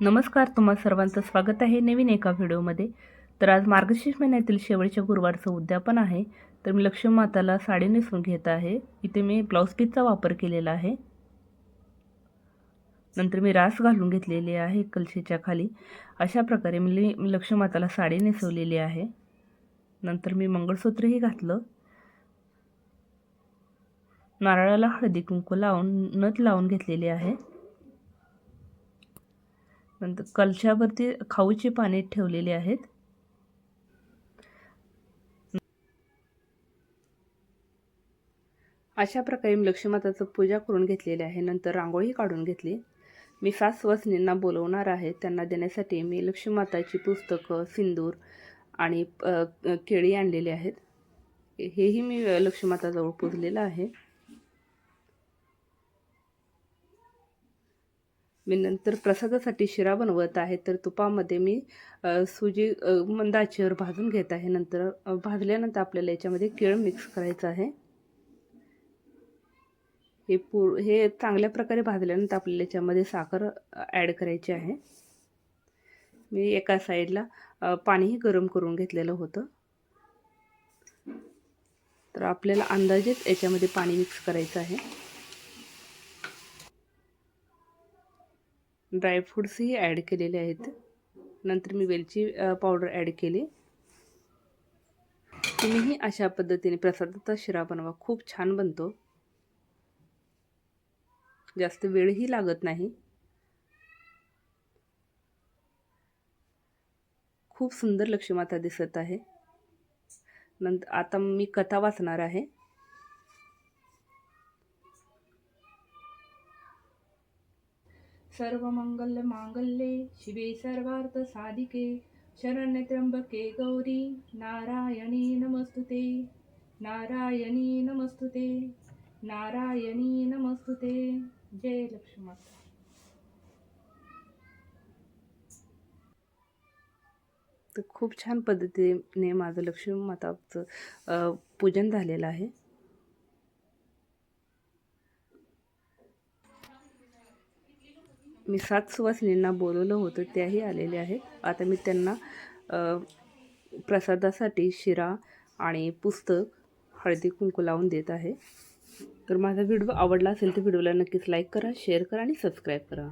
नमस्कार तुम्हा सर्वांचं स्वागत आहे नवीन एका व्हिडिओमध्ये. तर आज मार्गशीर्ष महिन्यातील शेवटच्या गुरुवारचं उद्यापन आहे. तर मी लक्ष्मी माताला साडी नेसून घेत आहे. इथे मी ब्लाऊज पीसचा वापर केलेला आहे. नंतर मी रास घालून घेतलेली आहे कलशीच्या खाली. अशा प्रकारे मी मी लक्ष्मी माताला साडी नेसवलेली आहे. नंतर मी मंगळसूत्रही घातलं. नारळाला हळदी कुंकू लावून नथ लावून घेतलेली आहे. नंतर कलशावरती खाऊची पाने ठेवलेली आहेत. अशा प्रकारे मी लक्ष्मीमाताचं पूजा करून घेतलेली आहे. नंतर रांगोळी काढून घेतली. मी सास वसनींना बोलवणार आहे. त्यांना देण्यासाठी मी लक्ष्मीमाताची पुस्तकं सिंदूर आणि केळी आणलेली आहेत. हेही मी लक्ष्मीमाताजवळ पुजलेलं आहे. मी नंतर प्रसादासाठी शिरा बनवत आहे. तर तुपामध्ये मी सुजी मंदाचीवर भाजून घेत आहे. नंतर भाजल्यानंतर आपल्याला याच्यामध्ये केळ मिक्स करायचं आहे. हे पूर हे चांगल्या प्रकारे भाजल्यानंतर आपल्याला याच्यामध्ये साखर ॲड करायची आहे. मी एका साईडला पाणीही गरम करून घेतलेलं होतं. तर आपल्याला अंदाजेच याच्यामध्ये पाणी मिक्स करायचं आहे. ड्रायफ्रूट्सही ॲड केलेले आहेत. नंतर मी वेलची पावडर ॲड केली. तुम्हीही अशा पद्धतीने प्रसादाचा शिरा बनवा. खूप छान बनतो. जास्त वेळही लागत नाही. खूप सुंदर लक्ष्मीमाता दिसत आहे. नंतर आता मी कथा वाचणार आहे. सर्व मंगल मांगल्ये शिवे सर्वार्थ साधिके शरण्य त्र्यंबके गौरी नारायणी नमस्तुते नारायणी नमस्तुते नारायणी नमस्तुते जय लक्ष्मीमाता तर खूप छान पद्धतीने माझं लक्ष्मी माताचं पूजन झालेलं आहे. मी सात सुवासिनींना बोलवलं होतं त्याही आलेले आहेत. आता मी त्यांना प्रसादासाठी शिरा आणि पुस्तक हळदी कुंकू लावून देत आहे. तर माझा व्हिडिओ आवडला असेल तर व्हिडिओला नक्कीच लाईक करा शेअर करा आणि सबस्क्राईब करा.